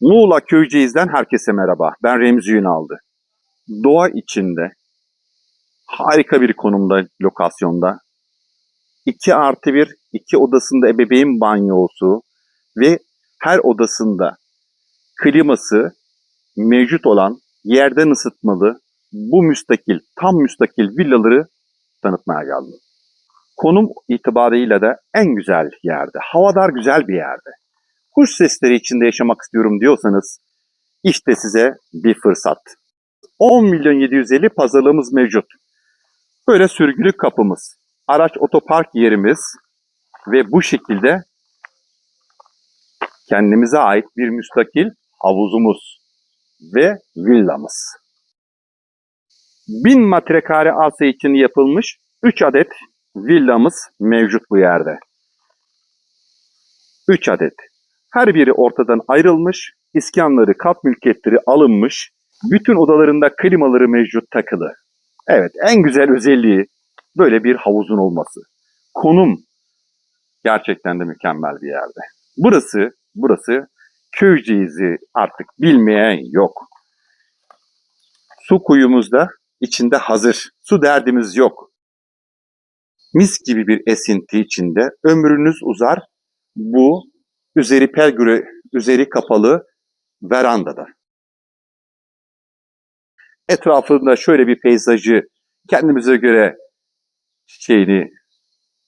Muğla Köyceğiz'den herkese merhaba. Ben Remzi Ünaldı. Doğa içinde, harika bir konumda, lokasyonda, 2 artı 1, iki odasında ebeveyn banyosu ve her odasında kliması mevcut olan yerden ısıtmalı bu müstakil, tam müstakil villaları tanıtmaya geldim. Konum itibarıyla da en güzel yerde, havadar güzel bir yerde kuş sesleri içinde yaşamak istiyorum diyorsanız işte size bir fırsat. 10 milyon 750 pazarlığımız mevcut. Böyle sürgülü kapımız, araç otopark yerimiz ve bu şekilde kendimize ait bir müstakil havuzumuz ve villamız. 1000 metrekare arsa için yapılmış 3 adet villamız mevcut bu yerde. 3 adet. Her biri ortadan ayrılmış, iskanları, kat mülkiyetleri alınmış, bütün odalarında klimaları mevcut takılı. Evet, en güzel özelliği böyle bir havuzun olması. Konum gerçekten de mükemmel bir yerde. Burası, burası Köyceğiz'i artık bilmeyen yok. Su kuyumuzda içinde hazır. Su derdimiz yok. Mis gibi bir esinti içinde ömrünüz uzar. Bu üzeri pergüre, üzeri kapalı verandada. Etrafında şöyle bir peyzajı kendimize göre çiçeğini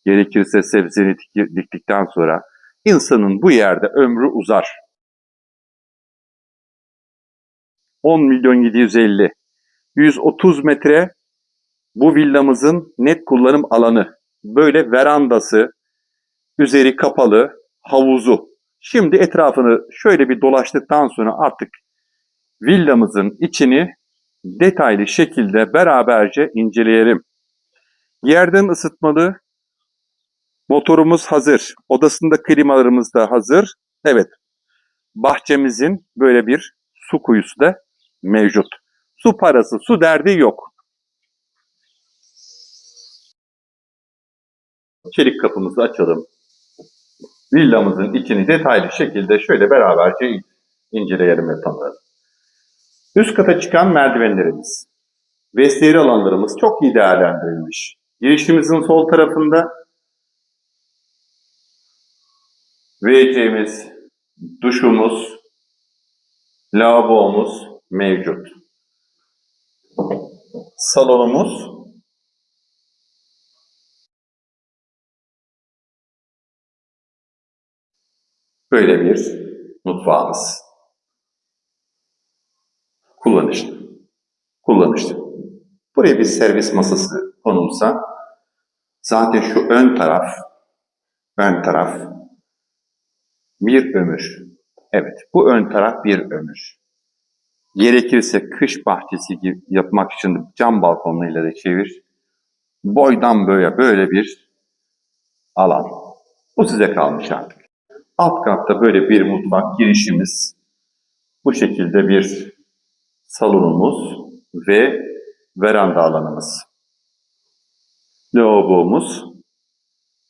gerekirse sebzeni dik- diktikten sonra insanın bu yerde ömrü uzar. 10 milyon 750 130 metre bu villamızın net kullanım alanı. Böyle verandası, üzeri kapalı, havuzu. Şimdi etrafını şöyle bir dolaştıktan sonra artık villamızın içini detaylı şekilde beraberce inceleyelim. Yerden ısıtmalı motorumuz hazır. Odasında klimalarımız da hazır. Evet. Bahçemizin böyle bir su kuyusu da mevcut. Su parası, su derdi yok. Çelik kapımızı açalım villamızın içini detaylı şekilde şöyle beraberce inceleyelim ve tanıyalım. Üst kata çıkan merdivenlerimiz, vestiyer alanlarımız çok iyi değerlendirilmiş. Girişimizin sol tarafında WC'miz, duşumuz, lavabomuz mevcut. Salonumuz Böyle bir mutfağımız. Kullanışlı. Kullanışlı. Buraya bir servis masası konulsa zaten şu ön taraf ön taraf bir ömür. Evet, bu ön taraf bir ömür. Gerekirse kış bahçesi gibi yapmak için cam balkonlarıyla da çevir. Boydan böyle böyle bir alan. Bu size kalmış artık. Alt katta böyle bir mutfak girişimiz. Bu şekilde bir salonumuz ve veranda alanımız. Lavabomuz,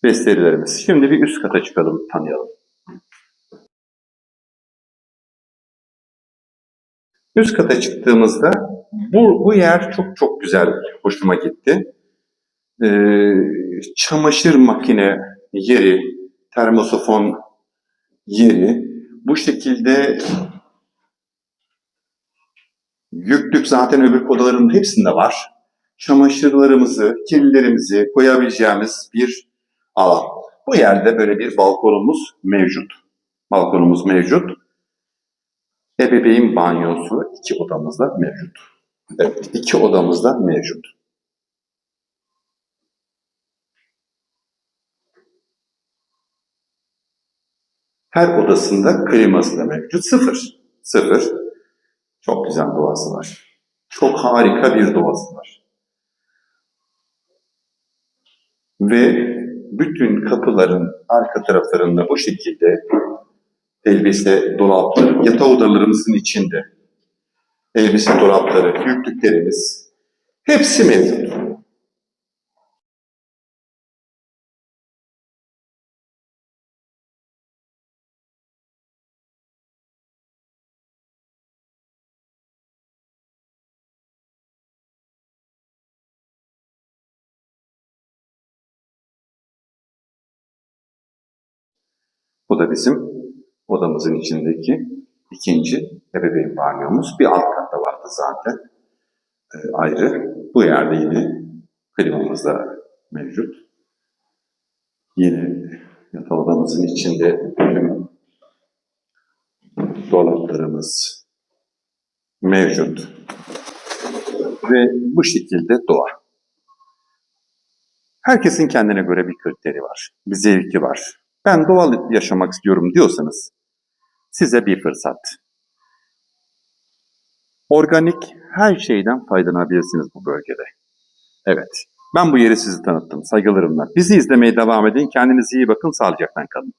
vesterilerimiz. Şimdi bir üst kata çıkalım, tanıyalım. Üst kata çıktığımızda bu, bu yer çok çok güzel, hoşuma gitti. Ee, çamaşır makine yeri, termosifon yeri bu şekilde yüklük zaten öbür odaların hepsinde var. Çamaşırlarımızı, kirlilerimizi koyabileceğimiz bir alan. Bu yerde böyle bir balkonumuz mevcut. Balkonumuz mevcut. Ebeveyn banyosu iki odamızda mevcut. Evet, iki odamızda mevcut. Her odasında kliması da mevcut. Sıfır. Sıfır. Çok güzel doğası var. Çok harika bir doğası var. Ve bütün kapıların arka taraflarında bu şekilde elbise dolapları, yatak odalarımızın içinde elbise dolapları, yüklüklerimiz hepsi mevcut. Bu da bizim odamızın içindeki ikinci ebeveyn banyomuz. Bir alt katta vardı zaten e, ayrı. Bu yerde yine klimamız da mevcut. Yine yatak odamızın içinde tüm dolaplarımız mevcut. Ve bu şekilde doğa. Herkesin kendine göre bir kriteri var, bir zevki var. Ben doğal yaşamak istiyorum diyorsanız size bir fırsat. Organik her şeyden faydalanabilirsiniz bu bölgede. Evet, ben bu yeri sizi tanıttım saygılarımla. Bizi izlemeye devam edin, kendinize iyi bakın, sağlıcakla kalın.